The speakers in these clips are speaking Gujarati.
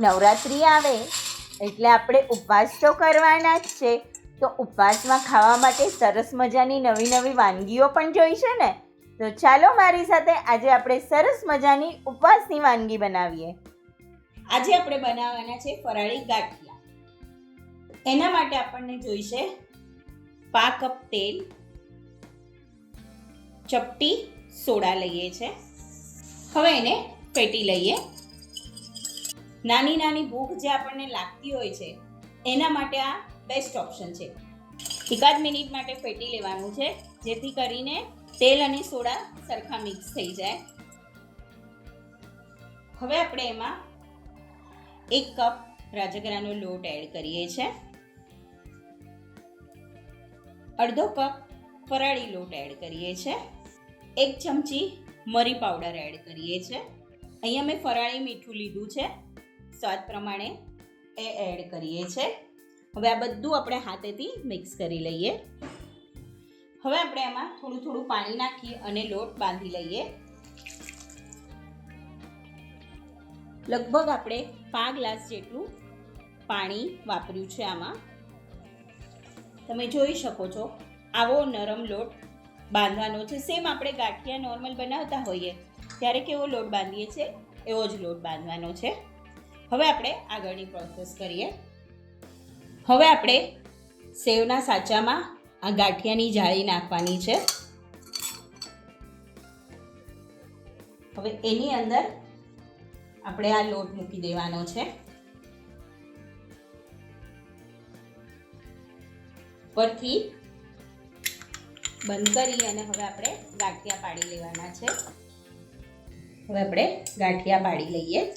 નવરાત્રિ આવે, એટલે આપણે ઉપવાસ તો કરવાના જ છે. તો ઉપવાસમાં ખાવા માટે સરસ મજાની નવી નવી વાનગીઓ પણ જોઈશે ને? તો ચાલો મારી સાથે આજે આપણે સરસ મજાની ઉપવાસની વાનગી બનાવીએ. આજે આપણે બનાવવાના છે ફરાળી ગાંઠિયા. એના માટે આપણને જોઈશે પા કપ તેલ, ચપટી સોડા લઈએ છે. હવે એને ફેટી લઈએ. નાની નાની ભૂખ જે આપણને લાગતી હોય છે, એના માટે આ બેસ્ટ ઓપ્શન છે. એકાદ મિનિટ માટે ફેટી લેવાનું છે, જેથી કરીને તેલ અને સોડા સરખા મિક્સ થઈ જાય. હવે આપણે એમાં એક કપ રાજગરાનો લોટ એડ કરીએ છીએ અડધો કપ ફરાળી લોટ એડ કરીએ છીએ એક ચમચી મરી પાવડર એડ કરીએ છીએ અહીંયા મેં ફરાળી મીઠું લીધું છે. સ્વાદ પ્રમાણે એ એડ કરીએ છીએ હવે આ બધું આપણે હાથેથી મિક્સ કરી લઈએ. હવે આપણે એમાં થોડું થોડું પાણી નાખી અને લોટ બાંધી લઈએ. લગભગ આપણે પાંચ ગ્લાસ જેટલું પાણી વાપર્યું છે આમાં. તમે જોઈ શકો છો, આવો નરમ લોટ બાંધવાનો છે. સેમ આપણે ગાંઠિયા નોર્મલ બનાવતા હોઈએ, ત્યારે કેવો લોટ બાંધીએ છીએ? એવો જ લોટ બાંધવાનો છે. હવે આપણે આગળની પ્રોસેસ કરીએ. હવે આપણે સેવના સાચામાં આ ગાંઠિયાની જાળી નાખવાની છે. હવે એની અંદર આપણે આ લોટ મૂકી દેવાનો છે. પરથી બંધ કરી અને હવે આપણે ગાંઠિયા પાડી લેવાના છે. હવે આપણે ગાંઠિયા પાડી લઈએ.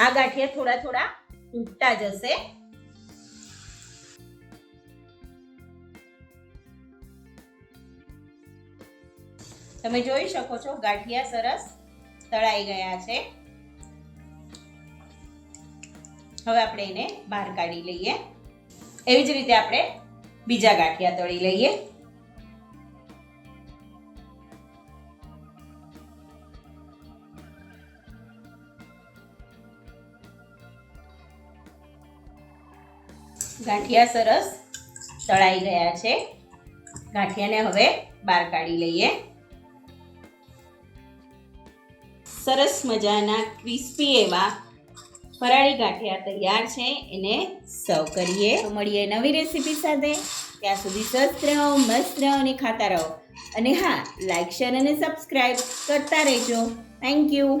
આ ગાંઠિયા થોડા થોડા તૂટતા જશે. તમે જોઈ શકો છો ગાંઠિયા સરસ તળાઈ ગયા છે. હવે આપણે એને બહાર કાઢી લઈએ. એવી જ રીતે આપણે બીજા ગાંઠિયા તળી લઈએ. ગાંઠિયા સરસ તળાઈ ગયા છે. ગાંઠિયાને હવે બહાર કાઢી લઈએ. સરસ મજાના ક્રિસ્પી એવા ફરાળી ગાંઠિયા તૈયાર છે. એને સર્વ કરીએ. મળીએ નવી રેસીપી સાથે. ત્યાં સુધી સ્વસ્થ રહો, મસ્ત રહો અને ખાતા રહો. અને હા લાઇક શેર અને સબસ્ક્રાઈબ કરતા રહેજો. Thank you.